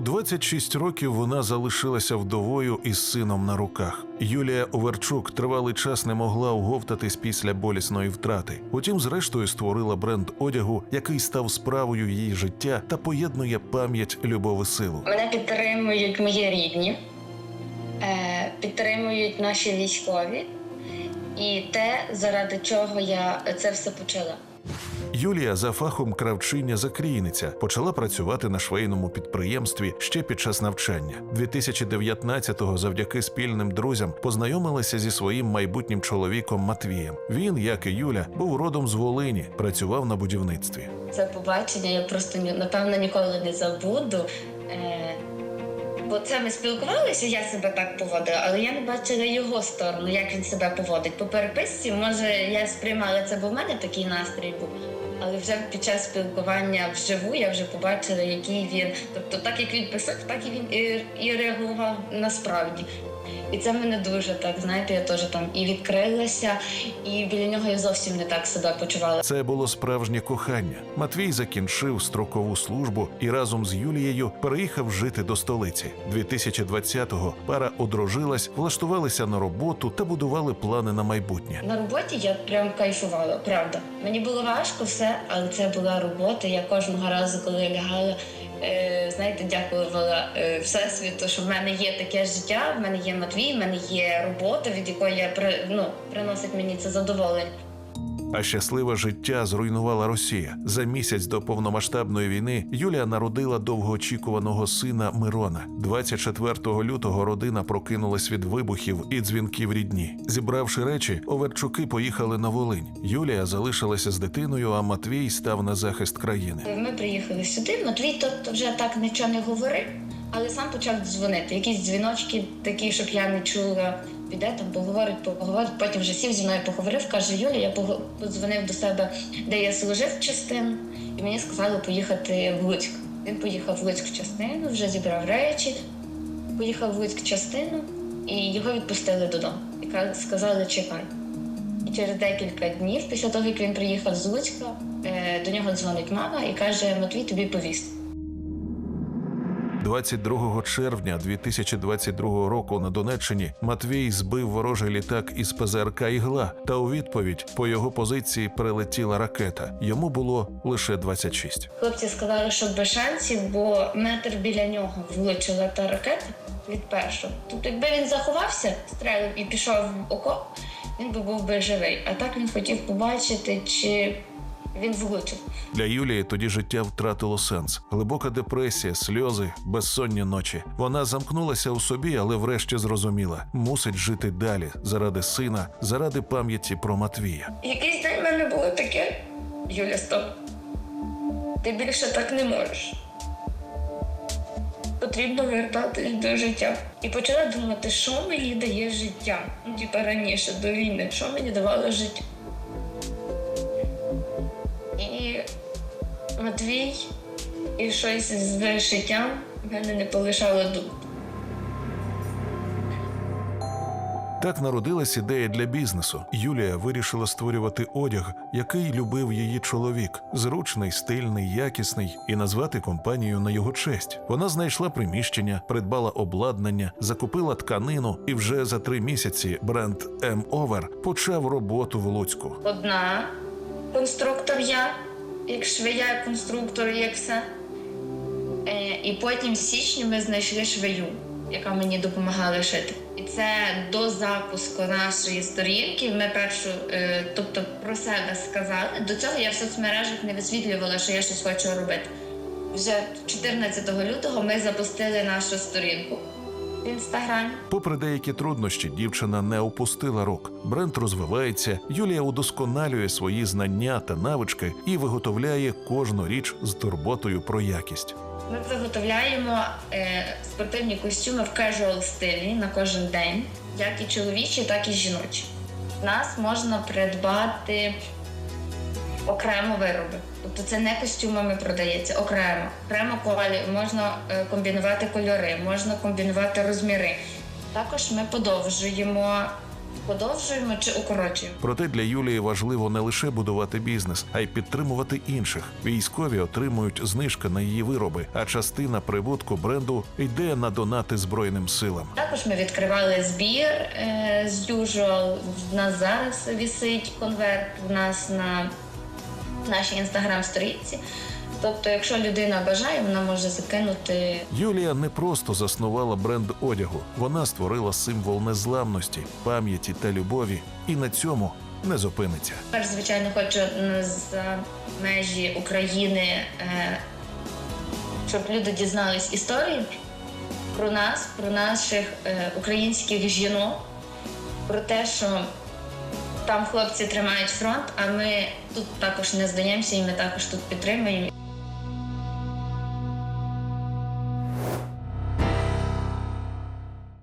У 26 років вона залишилася вдовою із сином на руках. Юлія Оверчук тривалий час не могла оговтатись після болісної втрати. Утім, зрештою створила бренд одягу, який став справою її життя та поєднує пам'ять, любов і силу. Мене підтримують мої рідні, е, підтримують наші військові і те, заради чого я це все почала. Юлія за фахом кравчиня закрійниця почала працювати на швейному підприємстві ще під час навчання. 2019-го завдяки спільним друзям познайомилася зі своїм майбутнім чоловіком Матвієм. Він, як і Юля, був родом з Волині, працював на будівництві. Це побачення я просто напевно ніколи не забуду. Е, Бо це ми спілкувалися, я себе так поводила, але я не бачила його сторону, як він себе поводить. По переписці, може, я сприймала це, бо в мене такий настрій був. Але вже під час спілкування вживу я вже побачила, який він. Тобто, так як він писав, так і він і, і реагував насправді. І це мене дуже так, знаєте, я теж там і відкрилася, і біля нього я зовсім не так себе почувала. Це було справжнє кохання. Матвій закінчив строкову службу і разом з Юлією переїхав жити до столиці. 2020-го пара одружилась, влаштувалися на роботу та будували плани на майбутнє. На роботі я прям кайфувала, правда. Мені було важко все, але це була робота. Я кожного разу, коли лягала, е, знаєте, дякувала е, Всесвіту, що в мене є таке життя, в мене є Матвій, в мене є робота, від якої я ну, приносить мені це задоволення. А щасливе життя зруйнувала Росія. За місяць до повномасштабної війни Юлія народила довгоочікуваного сина Мирона. 24 лютого родина прокинулась від вибухів і дзвінків рідні. Зібравши речі, Оверчуки поїхали на Волинь. Юлія залишилася з дитиною, а Матвій став на захист країни. Ми приїхали сюди. Матвій тобто вже так нічого не говорив, але сам почав дзвонити. Якісь дзвіночки такі, щоб я не чула. Піде там, поговорить, поговорить. Потім вже сів зі мною поговорив. каже: Юля, я подзвонив до себе, де я служив частину, і мені сказали поїхати в Луцьк. Він поїхав в Луцьк частину, вже зібрав речі, поїхав в Луцьк частину, і його відпустили додому. І сказали, чекай. І через декілька днів, після того, як він приїхав з Луцька, е, до нього дзвонить мама і каже: Матвій, тобі повість. 22 червня 2022 року на Донеччині Матвій збив ворожий літак із ПЗРК «Ігла», та у відповідь по його позиції прилетіла ракета. Йому було лише 26. Хлопці сказали, що без шансів, бо метр біля нього влучила та ракета від першого. Тобто, якби він заховався, стрелив і пішов в окоп, він би був би живий. А так він хотів побачити, чи він влучив. Для Юлії тоді життя втратило сенс. Глибока депресія, сльози, безсонні ночі. Вона замкнулася у собі, але врешті зрозуміла, мусить жити далі заради сина, заради пам'яті про Матвія. Якийсь день в мене було таке. Юля, стоп. Ти більше так не можеш. Потрібно вертатись до життя. І почала думати, що мені дає життя. Ну, типа раніше до війни, що мені давало життя. Матвій і щось з життям мене не полишало думки. Так народилась ідея для бізнесу. Юлія вирішила створювати одяг, який любив її чоловік, зручний, стильний, якісний, і назвати компанію на його честь. Вона знайшла приміщення, придбала обладнання, закупила тканину, і вже за три місяці бренд M-Over почав роботу в Луцьку. Одна конструктор я, як швея, конструктор, як все. Е, і потім в січні ми знайшли швею, яка мені допомагала шити. І це до запуску нашої сторінки. Ми першу, е, тобто про себе сказали. До цього я в соцмережах не висвітлювала, що я щось хочу робити. Вже 14 лютого ми запустили нашу сторінку в інстаграмі. Попри деякі труднощі, дівчина не опустила рук. Бренд розвивається. Юлія удосконалює свої знання та навички і виготовляє кожну річ з турботою про якість. Ми виготовляємо е, спортивні костюми в кежуал стилі на кожен день, як і чоловічі, так і жіночі. В нас можна придбати окремо вироби. Тобто це не костюмами продається, окремо. Окремо колі можна е, комбінувати кольори, можна комбінувати розміри. Також ми подовжуємо подовжуємо чи укорочуємо. Проте для Юлії важливо не лише будувати бізнес, а й підтримувати інших. Військові отримують знижки на її вироби, а частина прибутку бренду йде на донати збройним силам. Також ми відкривали збір е, з Usual. В нас зараз вісить конверт в нас на нашій інстаграм-сторінці. Тобто, якщо людина бажає, вона може закинути Юлія не просто заснувала бренд одягу, вона створила символ незламності, пам'яті та любові, і на цьому не зупиниться. Тепер, звичайно, хочу за межі України, е, щоб люди дізнались історії про нас, про наших е, українських жінок, про те, що там хлопці тримають фронт, а ми тут також не здаємося і ми також тут підтримуємо.